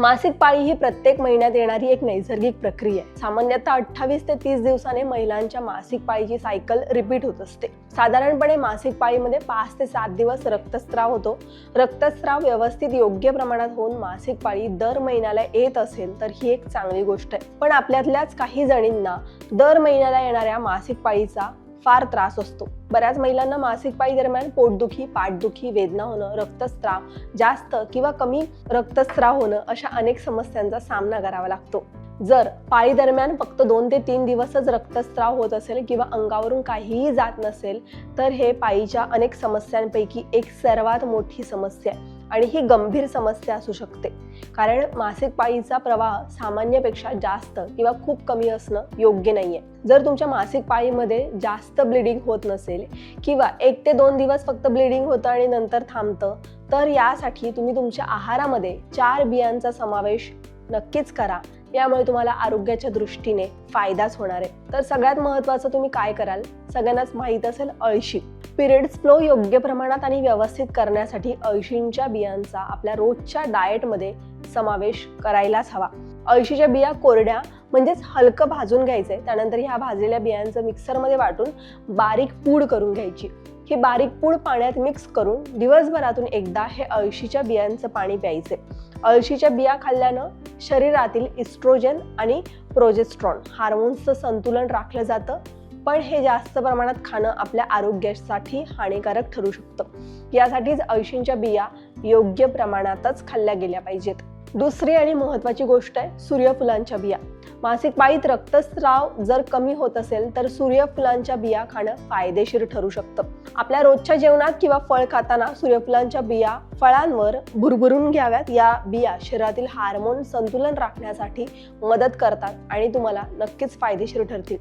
मासिक पाळी ही प्रत्येक महिन्यात येणारी एक नैसर्गिक प्रक्रिया आहे. सामान्यतः अठ्ठावीस ते तीस दिवसाने महिलांच्या मासिक पाळीची सायकल रिपीट होत असते. साधारणपणे मासिक पाळीमध्ये पाच ते सात दिवस रक्तस्राव होतो. रक्तस्राव व्यवस्थित योग्य प्रमाणात होऊन मासिक पाळी दर महिन्याला येत असेल तर ही एक चांगली गोष्ट आहे. पण आपल्यातल्याच काही जणींना दर महिन्याला येणाऱ्या मासिक पाळीचा फार त्रास असतो. बऱ्याच महिलांना मासिक पाळी दरम्यान पोटदुखी पाठदुखी वेदना होणं रक्तस्राव जास्त किंवा कमी रक्तस्राव होणं अशा अनेक समस्यांचा सामना करावा लागतो. जर पाळी दरम्यान फक्त दोन ते तीन दिवसच रक्तस्राव होत असेल किंवा अंगावरून काहीही जात नसेल तर हे पाळीच्या अनेक समस्यांपैकी एक सर्वात मोठी समस्या आहे. आणि ही गंभीर समस्या असू शकते. कारण मासिक पाळीचा प्रवाह सामान्यपेक्षा जास्त किंवा खूप कमी असणं योग्य नाही आहे जर तुमच्या मासिक पाळीमध्ये जास्त ब्लिडिंग होत नसेल किंवा एक ते दोन दिवस फक्त ब्लिडिंग होतं आणि नंतर थांबतं तर यासाठी तुम्ही तुमच्या आहारामध्ये चार बियांचा समावेश नक्कीच करा. यामुळे तुम्हाला आरोग्याच्या दृष्टीने फायदाच होणार आहे. तर सगळ्यात महत्त्वाचं तुम्ही काय कराल? सगळ्यांनाच माहीत असेल अळशी. पिरियड्स फ्लो योग्य प्रमाणात आणि व्यवस्थित करण्यासाठी अळशींच्या बियांचा आपल्या रोजच्या डाएटमध्ये समावेश करायलाच हवा. अळशीच्या बिया कोरड्या म्हणजेच हलकं भाजून घ्यायचं आहे त्यानंतर ह्या भाजलेल्या बियांचं मिक्सरमध्ये वाटून बारीक पूड करून घ्यायची. ही बारीक पूड पाण्यात मिक्स करून दिवसभरातून एकदा हे अळशीच्या बियांचं पाणी प्यायचे अळशीच्या बिया खाल्ल्यानं शरीरातील इस्ट्रोजन आणि प्रोजेस्ट्रॉन हार्मोन्सचं संतुलन राखलं जातं पण हे जास्त प्रमाणात खाणं आपल्या आरोग्यासाठी हानिकारक ठरू शकतं. यासाठीच अळशींच्या बिया योग्य प्रमाणातच खाल्ल्या गेल्या पाहिजेत. दुसरी आणि महत्त्वाची गोष्ट आहे सूर्यफुलांच्या बिया. मासिक पाळीत रक्तस्राव जर कमी होत असेल तर सूर्यफुलांच्या बिया खाणं फायदेशीर ठरू शकतं. आपल्या रोजच्या जेवणात किंवा फळ खाताना सूर्यफुलांच्या बिया फळांवर भुरभुरून घ्याव्यात. या बिया शरीरातील हार्मोन संतुलन राखण्यासाठी मदत करतात आणि तुम्हाला नक्कीच फायदेशीर ठरतील.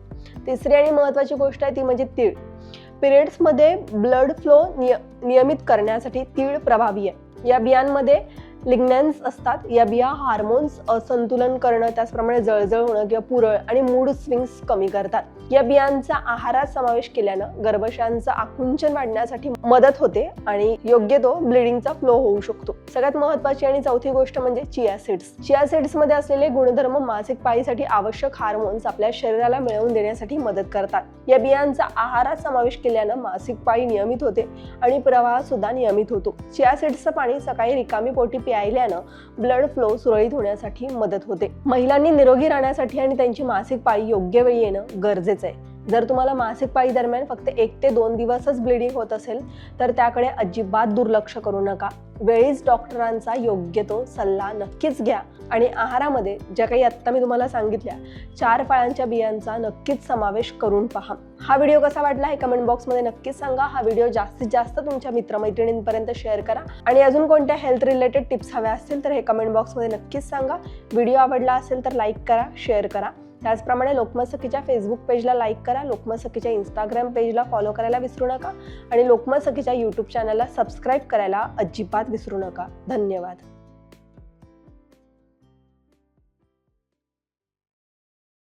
तिसरी आणि महत्त्वाची गोष्ट आहे ती म्हणजे तीळ. पिरियड्समध्ये ब्लड फ्लो निय नियमित करण्यासाठी तीळ प्रभावी आहे. या बियांमध्ये लिग्नॅन्स असतात. या बिया हार्मोन्स असंतुलन करणं त्याचप्रमाणे जळजळ होणं किंवा पुरळ आणि मूड स्विंग्स कमी करतात. या बियांचा आहारात समावेश केल्यानं गर्भाशयांचं आकुंचन वाढण्यासाठी मदत होते आणि योग्य तो ब्लिडिंगचा फ्लो होऊ शकतो. सगळ्यात महत्वाची आणि चौथी गोष्ट म्हणजे चिया सीड्स. चिया सीड्समध्ये असलेले गुणधर्म मासिक पाळीसाठी आवश्यक हार्मोन्स आपल्या शरीराला मिळवून देण्यासाठी मदत करतात. या बियांचा आहारात समावेश केल्यानं मासिक पाळी नियमित होते आणि प्रवाह सुद्धा नियमित होतो. चिया सीड्सचं पाणी सकाळी रिकामी पोटी प्यायल्यानं ब्लड फ्लो सुरळीत होण्यासाठी मदत होते. महिलांनी निरोगी राहण्यासाठी आणि त्यांची मासिक पाळी योग्य वेळी येणं गरजेचं आहे. जर तुम्हाला मासिक पाळी दरम्यान फक्त एक ते दोन दिवसच ब्लिडिंग होत असेल तर त्याकडे अजिबात दुर्लक्ष करू नका. वेळीच डॉक्टरांचा योग्य तो सल्ला नक्कीच घ्या. आणि आहारामध्ये ज्या काही आत्ता मी तुम्हाला सांगितल्या चार फळांच्या बियांचा नक्कीच समावेश करून पहा. हा व्हिडिओ कसा वाटला हे कमेंट बॉक्समध्ये नक्कीच सांगा. हा व्हिडिओ जास्तीत जास्त तुमच्या मित्रमैत्रिणींपर्यंत शेअर करा. आणि अजून कोणत्या हेल्थ रिलेटेड टिप्स हव्या असतील तर हे कमेंट बॉक्समध्ये नक्कीच सांगा. व्हिडिओ आवडला असेल तर लाईक करा शेअर करा. त्याचप्रमाणे लोकमत सखीच्या फेसबुक पेजला लाईक करा लोकमत सखीच्या इंस्टाग्राम पेजला फॉलो करायला विसरू नका आणि लोकमत सखीच्या यूट्यूब चॅनलला सबस्क्राईब करायला अजिबात विसरू नका. धन्यवाद.